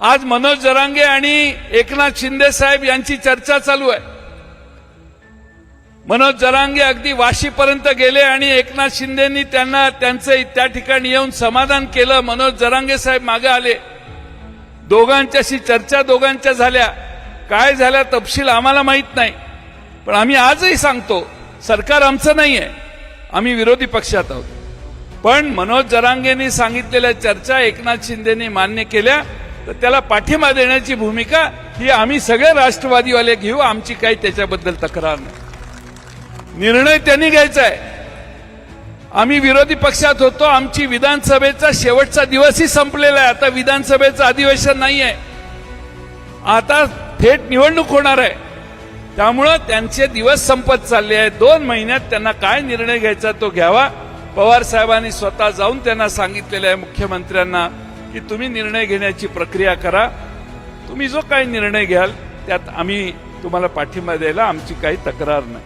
आज मनोज जरांगे आणि एकनाथ शिंदे साहेब यांची चर्चा चालू आहे. मनोज जरांगे अगदी वाशीपर्यंत गेले आणि एकनाथ शिंदेनी त्यांना त्यांचं त्या ठिकाणी येऊन समाधान केलं. मनोज जरांगे साहेब मागे आले. दोघांच्याशी चर्चा दोघांच्या झाल्या. काय झाल्या तपशील आम्हाला माहीत नाही. पण आम्ही आजही सांगतो सरकार आमचं नाही आहे आम्ही विरोधी पक्षात आहोत. पण मनोज जरांगेंनी सांगितलेल्या चर्चा एकनाथ शिंदेनी मान्य केल्या. तर त्याला पाठिंबा देण्याची भूमिका ही आम्ही सगळे राष्ट्रवादीवाले घेऊ आमची काही त्याच्याबद्दल तक्रार नाही. निर्णय त्यांनी घ्यायचा आहे. आम्ही विरोधी पक्षात होतो आमची विधानसभेचा शेवटचा दिवसही संपलेला आहे. आता विधानसभेचं अधिवेशन नाही आहे आता थेट निवडणूक होणार आहे. त्यामुळं त्यांचे दिवस संपत चालले आहेत. दोन महिन्यात त्यांना काय निर्णय घ्यायचा तो घ्यावा. पवार साहेबांनी स्वतः जाऊन त्यांना सांगितलेलं आहे मुख्यमंत्र्यांना. की तुम्ही निर्णय घेण्याची प्रक्रिया करा. तुम्ही जो काही निर्णय घ्याल त्यात आम्ही तुम्हाला पाठिंबा द्यायला आमची काही तक्रार नाही.